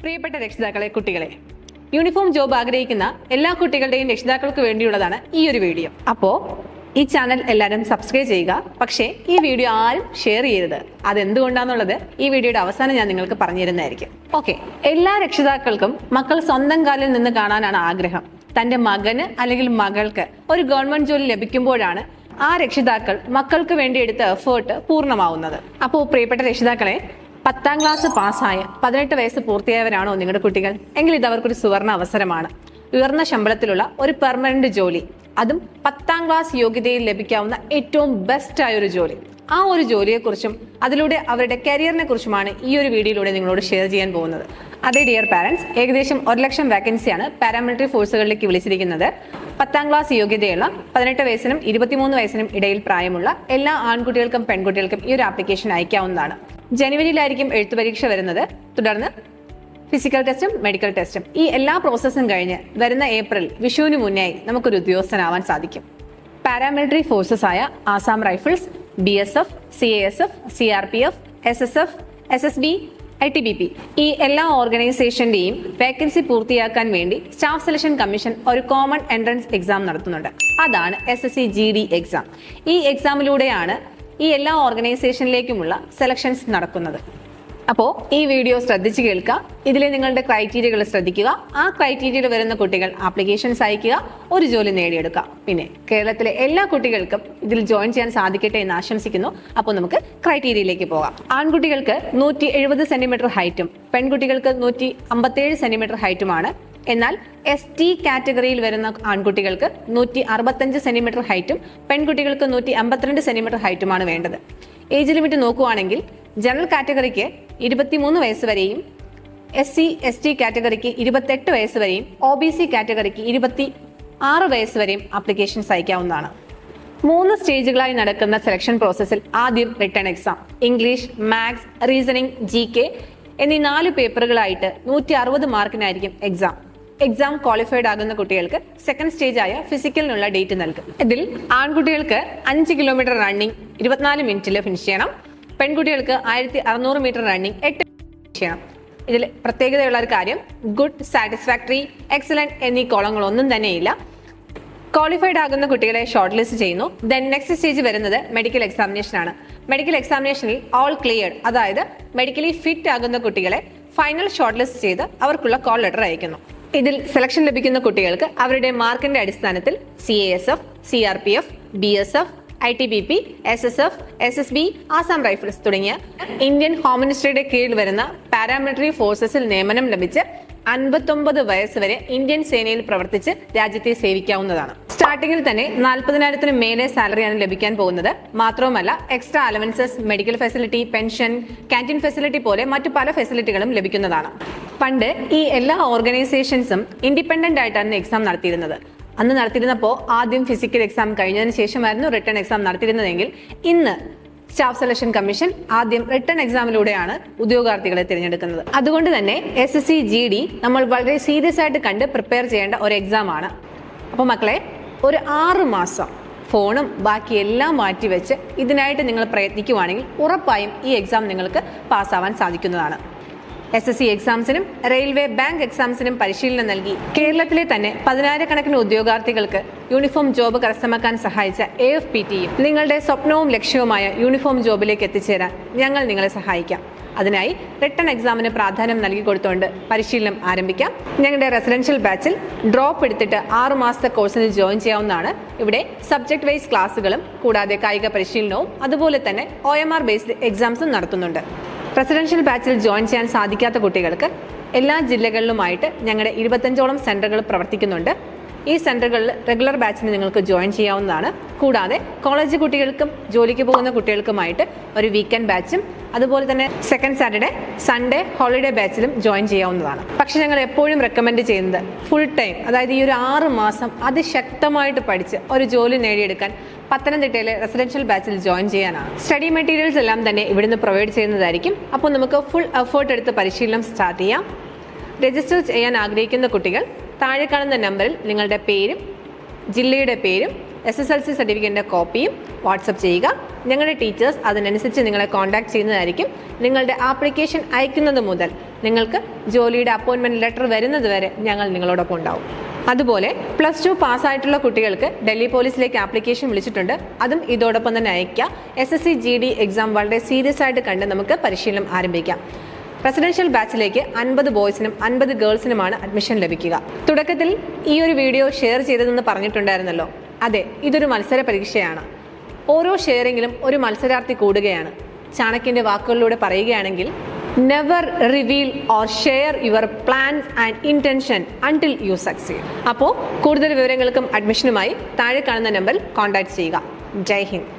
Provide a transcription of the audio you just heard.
പ്രിയപ്പെട്ട രക്ഷിതാക്കളെ കുട്ടികളെ യൂണിഫോം ജോബ് ആഗ്രഹിക്കുന്ന എല്ലാ കുട്ടികളുടെയും രക്ഷിതാക്കൾക്ക് വേണ്ടിയുള്ളതാണ് ഈ ഒരു വീഡിയോ അപ്പോ ഈ ചാനൽ എല്ലാവരും സബ്സ്ക്രൈബ് ചെയ്യുക. പക്ഷേ ഈ വീഡിയോ ആരും ഷെയർ ചെയ്യരുത്. അതെന്തുകൊണ്ടാന്നുള്ളത് ഈ വീഡിയോയുടെ അവസാനം ഞാൻ നിങ്ങൾക്ക് പറഞ്ഞു തരുന്നതായിരിക്കും ഓക്കെ എല്ലാ രക്ഷിതാക്കൾക്കും മക്കൾ സ്വന്തം കാലിൽ നിന്ന് കാണാനാണ് ആഗ്രഹം. തന്റെ മകന് അല്ലെങ്കിൽ മകൾക്ക് ഒരു ഗവൺമെന്റ് ജോലി ലഭിക്കുമ്പോഴാണ് ആ രക്ഷിതാക്കൾ മക്കൾക്ക് വേണ്ടി എടുത്ത എഫേർട്ട് പൂർണമാവുന്നത്. അപ്പോൾ പ്രിയപ്പെട്ട രക്ഷിതാക്കളെ പത്താം ക്ലാസ് പാസ്സായ പതിനെട്ട് വയസ്സ് പൂർത്തിയായവരാണോ നിങ്ങളുടെ കുട്ടികൾ? എങ്കിൽ ഇത് അവർക്കൊരു സുവർണ അവസരമാണ്. ഉയർന്ന ശമ്പളത്തിലുള്ള ഒരു പെർമനന്റ് ജോലി. അതും പത്താം ക്ലാസ് യോഗ്യതയിൽ ലഭിക്കാവുന്ന ഏറ്റവും ബെസ്റ്റ് ആയ ഒരു ജോലി. ആ ഒരു ജോലിയെക്കുറിച്ചും അതിലൂടെ അവരുടെ കരിയറിനെ കുറിച്ചുമാണ് ഈ ഒരു വീഡിയോയിലൂടെ നിങ്ങളോട് ഷെയർ ചെയ്യാൻ പോകുന്നത്. അതെ ഡിയർ പാരൻസ് ഏകദേശം ഒരു ലക്ഷം വാക്കൻസിയാണ് പാരാമിലിറ്ററി ഫോഴ്സുകളിലേക്ക് വിളിച്ചിരിക്കുന്നത്. പത്താം ക്ലാസ് യോഗ്യതയുള്ള പതിനെട്ട് വയസ്സിനും ഇരുപത്തിമൂന്ന് വയസ്സിനും ഇടയിൽ പ്രായമുള്ള എല്ലാ ആൺകുട്ടികൾക്കും പെൺകുട്ടികൾക്കും ഈ ഒരു ആപ്ലിക്കേഷൻ അയക്കാവുന്നതാണ്. ജനുവരിയിലായിരിക്കും എഴുത്തു പരീക്ഷ വരുന്നത്. തുടർന്ന് ഫിസിക്കൽ ടെസ്റ്റും മെഡിക്കൽ ടെസ്റ്റും ഈ എല്ലാ പ്രോസസ്സും കഴിഞ്ഞ് വരുന്ന ഏപ്രിൽ വിഷുവിന് മുന്നേ നമുക്കൊരു ഉദ്യോഗസ്ഥനാവാൻ സാധിക്കും. പാരാമിലിറ്ററി ഫോഴ്സസ് ആയ Assam rifles B S F C A S F C R P F S S F S S B I T B P ഈ എല്ലാ ഓർഗനൈസേഷന്റെയും വേക്കൻസി പൂർത്തിയാക്കാൻ വേണ്ടി സ്റ്റാഫ് സെലക്ഷൻ കമ്മീഷൻ ഒരു കോമൺ എൻട്രൻസ് എക്സാം നടത്തുന്നുണ്ട്. അതാണ് S S C G D exam ഈ എക്സാമിലൂടെയാണ് ഈ എല്ലാ ഓർഗനൈസേഷനിലേക്കുമുള്ള സെലക്ഷൻസ് നടക്കുന്നത്. അപ്പോൾ ഈ വീഡിയോ ശ്രദ്ധിച്ച് കേൾക്കുക. ഇതിലെ നിങ്ങളുടെ ക്രൈറ്റീരിയകൾ ശ്രദ്ധിക്കുക. ആ ക്രൈറ്റീരിയയിൽ വരുന്ന കുട്ടികൾ ആപ്ലിക്കേഷൻസ് അയക്കുക ഒരു ജോലി നേടിയെടുക്കുക. പിന്നെ കേരളത്തിലെ എല്ലാ കുട്ടികൾക്കും ഇതിൽ ജോയിൻ ചെയ്യാൻ സാധിക്കട്ടെ എന്ന് ആശംസിക്കുന്നു. അപ്പോൾ നമുക്ക് ക്രൈറ്റീരിയയിലേക്ക് പോകാം. ആൺകുട്ടികൾക്ക് നൂറ്റി എഴുപത് സെന്റിമീറ്റർ ഹൈറ്റും പെൺകുട്ടികൾക്ക് നൂറ്റി അമ്പത്തേഴ് സെന്റിമീറ്റർ ഹൈറ്റുമാണ്. എന്നാൽ എസ് ടി കാറ്റഗറിയിൽ വരുന്ന ആൺകുട്ടികൾക്ക് നൂറ്റി അറുപത്തഞ്ച് സെന്റിമീറ്റർ ഹൈറ്റും പെൺകുട്ടികൾക്ക് നൂറ്റി അമ്പത്തിരണ്ട് സെന്റിമീറ്റർ ഹൈറ്റുമാണ് വേണ്ടത്. ഏജ് ലിമിറ്റ് നോക്കുവാണെങ്കിൽ ജനറൽ കാറ്റഗറിക്ക് ഇരുപത്തിമൂന്ന് വയസ്സ് വരെയും എസ് സി എസ് ടി കാറ്റഗറിക്ക് ഇരുപത്തെട്ട് വയസ്സ് വരെയും ഒ ബി സി കാറ്റഗറിക്ക് ഇരുപത്തി ആറ് വയസ്സ് വരെയും ആപ്ലിക്കേഷൻസ് അയക്കാവുന്നതാണ്. മൂന്ന് സ്റ്റേജുകളായി നടക്കുന്ന സെലക്ഷൻ പ്രോസസ്സിൽ ആദ്യം written exam English maths reasoning G എന്നീ നാല് പേപ്പറുകളായിട്ട് നൂറ്റി അറുപത് മാർക്കിനായിരിക്കും എക്സാം എക്സാം ക്വാളിഫൈഡ് ആകുന്ന കുട്ടികൾക്ക് സെക്കൻഡ് സ്റ്റേജ് ആയ ഫിസിക്കലിനുള്ള ഡേറ്റ് നൽകും. ഇതിൽ ആൺകുട്ടികൾക്ക് അഞ്ച് കിലോമീറ്റർ റണ്ണിംഗ് ഇരുപത്തിനാല് മിനിറ്റിൽ ഫിനിഷ് ചെയ്യണം. പെൺകുട്ടികൾക്ക് ആയിരത്തി അറുന്നൂറ് മീറ്റർ റണ്ണിംഗ് എട്ട് ചെയ്യണം. ഇതിൽ പ്രത്യേകതയുള്ള ഒരു കാര്യം ഗുഡ് സാറ്റിസ്ഫാക്ടറി എക്സലന്റ് എന്നീ കോളങ്ങളൊന്നും തന്നെയില്ല ക്വാളിഫൈഡ് ആകുന്ന കുട്ടികളെ ഷോർട്ട് ലിസ്റ്റ് ചെയ്യുന്നു. ദെൻ നെക്സ്റ്റ് സ്റ്റേജ് വരുന്നത് മെഡിക്കൽ എക്സാമിനേഷൻ ആണ്. മെഡിക്കൽ എക്സാമിനേഷനിൽ ഓൾ ക്ലിയർഡ് അതായത് മെഡിക്കലി ഫിറ്റ് ആകുന്ന കുട്ടികളെ ഫൈനൽ ഷോർട്ട് ലിസ്റ്റ് ചെയ്ത് അവർക്കുള്ള കോൾ ലെറ്റർ അയക്കുന്നു. ഇതിൽ സെലക്ഷൻ ലഭിക്കുന്ന കുട്ടികൾക്ക് അവരുടെ മാർക്കിന്റെ അടിസ്ഥാനത്തിൽ C A S F C R P F B S F I T B P S S F S S B Assam rifles തുടങ്ങിയ ഇന്ത്യൻ ഹോം മിനിസ്ട്രിയുടെ കീഴിൽ വരുന്ന പാരാമിലിറ്ററി ഫോഴ്സസിൽ നിയമനം ലഭിച്ച് അൻപത്തൊമ്പത് വയസ്സ് വരെ ഇന്ത്യൻ സേനയിൽ പ്രവർത്തിച്ച് രാജ്യത്തെ സേവിക്കാവുന്നതാണ്. സ്റ്റാർട്ടിങ്ങിൽ തന്നെ നാൽപ്പതിനായിരത്തിന് മേലെ സാലറിയാണ് ലഭിക്കാൻ പോകുന്നത്. മാത്രവുമല്ല extra allowances medical facility pension canteen facility പോലെ മറ്റു പല ഫെസിലിറ്റികളും ലഭിക്കുന്നതാണ്. പണ്ട് ഈ എല്ലാ ഓർഗനൈസേഷൻസും ഇൻഡിപെൻഡന്റ് ആയിട്ടാണ് എക്സാം നടത്തിയിരുന്നത്. അന്ന് നടത്തിയിരുന്നപ്പോൾ ആദ്യം ഫിസിക്കൽ എക്സാം കഴിഞ്ഞതിന് ശേഷമായിരുന്നു റിട്ടേൺ എക്സാം നടത്തിയിരുന്നതെങ്കിൽ ഇന്ന് സ്റ്റാഫ് സെലക്ഷൻ കമ്മീഷൻ ആദ്യം റിട്ടേൺ എക്സാമിലൂടെയാണ് ഉദ്യോഗാർത്ഥികളെ തിരഞ്ഞെടുക്കുന്നത്. അതുകൊണ്ട് തന്നെ S S C G D നമ്മൾ വളരെ സീരിയസ് ആയിട്ട് കണ്ട് പ്രിപ്പയർ ചെയ്യേണ്ട ഒരു എക്സാമാണ് അപ്പോൾ മക്കളെ ഒരു ആറ് മാസം ഫോണും ബാക്കി എല്ലാം മാറ്റിവെച്ച് ഇതിനായിട്ട് നിങ്ങൾ പ്രയത്നിക്കുവാണെങ്കിൽ ഉറപ്പായും ഈ എക്സാം നിങ്ങൾക്ക് പാസ്സാവാൻ സാധിക്കുന്നതാണ്. എസ് എസ് സി എക്സാംസിനും റെയിൽവേ ബാങ്ക് എക്സാംസിനും പരിശീലനം നൽകി. കേരളത്തിലെ തന്നെ പതിനായിരക്കണക്കിന് ഉദ്യോഗാർത്ഥികൾക്ക് യൂണിഫോം ജോബ് കരസ്ഥമാക്കാൻ സഹായിച്ച എ എഫ് പി ടിയും നിങ്ങളുടെ സ്വപ്നവും ലക്ഷ്യവുമായ യൂണിഫോം ജോബിലേക്ക് എത്തിച്ചേരാൻ ഞങ്ങൾ നിങ്ങളെ സഹായിക്കാം. അതിനായി റിട്ടേൺ എക്സാമിന് പ്രാധാന്യം നൽകി കൊടുത്തുകൊണ്ട് പരിശീലനം ആരംഭിക്കാം. ഞങ്ങളുടെ റെസിഡൻഷ്യൽ ബാച്ചിൽ ഡ്രോപ്പ് എടുത്തിട്ട് ആറു മാസത്തെ കോഴ്സിന് ജോയിൻ ചെയ്യാവുന്നതാണ്. ഇവിടെ സബ്ജക്ട് വൈസ് ക്ലാസുകളും കൂടാതെ കായിക പരിശീലനവും അതുപോലെ തന്നെ ഒ എം ആർ ബേസ്ഡ് എക്സാംസും നടത്തുന്നുണ്ട്. റെസിഡൻഷ്യൽ ബാച്ചിൽ ജോയിൻ ചെയ്യാൻ സാധിക്കാത്ത കുട്ടികൾക്ക് എല്ലാ ജില്ലകളിലുമായിട്ട് ഞങ്ങളുടെ ഇരുപത്തഞ്ചോളം സെന്ററുകൾ പ്രവർത്തിക്കുന്നുണ്ട്. ഈ സെന്ററുകളിൽ റെഗുലർ ബാച്ചിന് നിങ്ങൾക്ക് ജോയിൻ ചെയ്യാവുന്നതാണ്. കൂടാതെ കോളേജ് കുട്ടികൾക്കും ജോലിക്ക് പോകുന്ന കുട്ടികൾക്കുമായിട്ട് ഒരു വീക്കെൻഡ് ബാച്ചും അതുപോലെ തന്നെ സെക്കൻഡ് സാറ്റർഡേ സൺഡേ ഹോളിഡേ ബാച്ചിലും ജോയിൻ ചെയ്യാവുന്നതാണ്. പക്ഷെ ഞങ്ങൾ എപ്പോഴും റെക്കമെൻഡ് ചെയ്യുന്നത് ഫുൾ ടൈം അതായത് ഈ ഒരു ആറ് മാസം അതിശക്തമായിട്ട് പഠിച്ച് ഒരു ജോലി നേടിയെടുക്കാൻ പത്തനംതിട്ടയിലെ റെസിഡൻഷ്യൽ ബാച്ചിൽ ജോയിൻ ചെയ്യാനാണ്. സ്റ്റഡി മെറ്റീരിയൽസ് എല്ലാം തന്നെ ഇവിടുന്ന് പ്രൊവൈഡ് ചെയ്യുന്നതായിരിക്കും. അപ്പോൾ നമുക്ക് ഫുൾ എഫേർട്ട് എടുത്ത് പരിശീലനം സ്റ്റാർട്ട് ചെയ്യാം. രജിസ്റ്റർ ചെയ്യാൻ ആഗ്രഹിക്കുന്ന കുട്ടികൾ താഴെ കാണുന്ന നമ്പറിൽ നിങ്ങളുടെ പേരും ജില്ലയുടെ പേരും എസ് എസ് എൽ സി സർട്ടിഫിക്കറ്റിന്റെ കോപ്പിയും വാട്സപ്പ് ചെയ്യുക. ഞങ്ങളുടെ ടീച്ചേഴ്സ് അതിനനുസരിച്ച് നിങ്ങളെ കോൺടാക്ട് ചെയ്യുന്നതായിരിക്കും. നിങ്ങളുടെ ആപ്ലിക്കേഷൻ അയക്കുന്നത് മുതൽ നിങ്ങൾക്ക് ജോലിയുടെ അപ്പോയിൻമെന്റ് ലെറ്റർ വരുന്നത് വരെ ഞങ്ങൾ നിങ്ങളോടൊപ്പം ഉണ്ടാവും. അതുപോലെ പ്ലസ് ടു പാസ്സായിട്ടുള്ള കുട്ടികൾക്ക് ഡൽഹി പോലീസിലേക്ക് ആപ്ലിക്കേഷൻ വിളിച്ചിട്ടുണ്ട്. അതും ഇതോടൊപ്പം തന്നെ അയക്കുക S S C G D exam വളരെ സീരിയസ് ആയിട്ട് കണ്ട് നമുക്ക് പരിശീലനം ആരംഭിക്കാം. റെസിഡൻഷ്യൽ ബാച്ചിലേക്ക് അൻപത് ബോയ്സിനും അൻപത് ഗേൾസിനുമാണ് അഡ്മിഷൻ ലഭിക്കുക. തുടക്കത്തിൽ ഈ ഒരു വീഡിയോ ഷെയർ ചെയ്തതെന്ന് പറഞ്ഞിട്ടുണ്ടായിരുന്നല്ലോ. അതെ ഇതൊരു മത്സര പരീക്ഷയാണ്. ഓരോ ഷെയറിങ്ങിലും ഒരു മത്സരാർത്ഥി കൂടുകയാണ്. ചാണക്യന്റെ വാക്കുകളിലൂടെ പറയുകയാണെങ്കിൽ never reveal or share your plans and intention until you succeed അപ്പോൾ കൂടുതൽ വിവരങ്ങൾക്കും അഡ്മിഷനുമായി താഴെ കാണുന്ന നമ്പറിൽ കോൺടാക്ട് ചെയ്യുക. ജയ് ഹിന്ദ്.